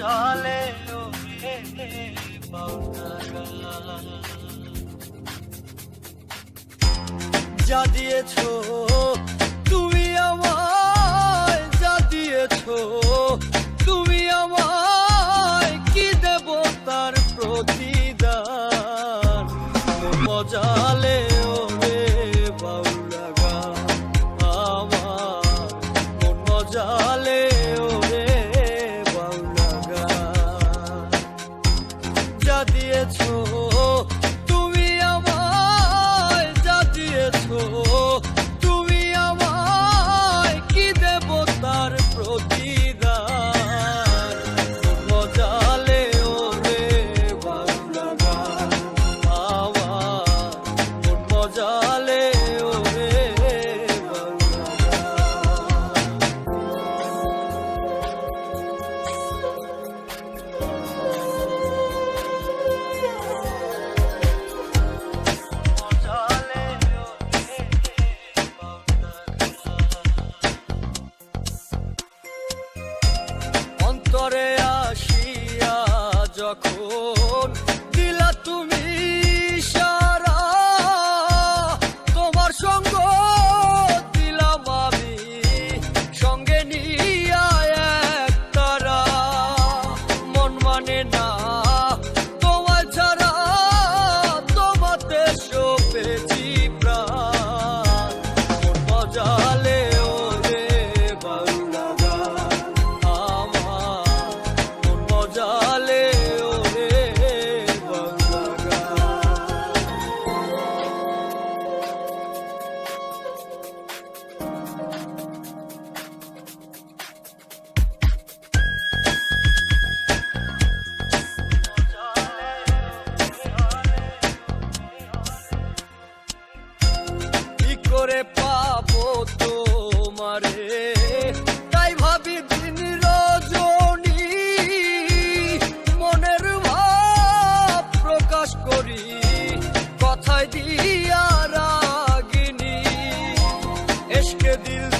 জলে যা দিয়েছ, তুমি আমায়, যা দিয়েছ, তুমি আমায়, কি দেব তার প্রতিদান? মজালে ওরে বাউলাগা আমার মন মজালে cool. के दिल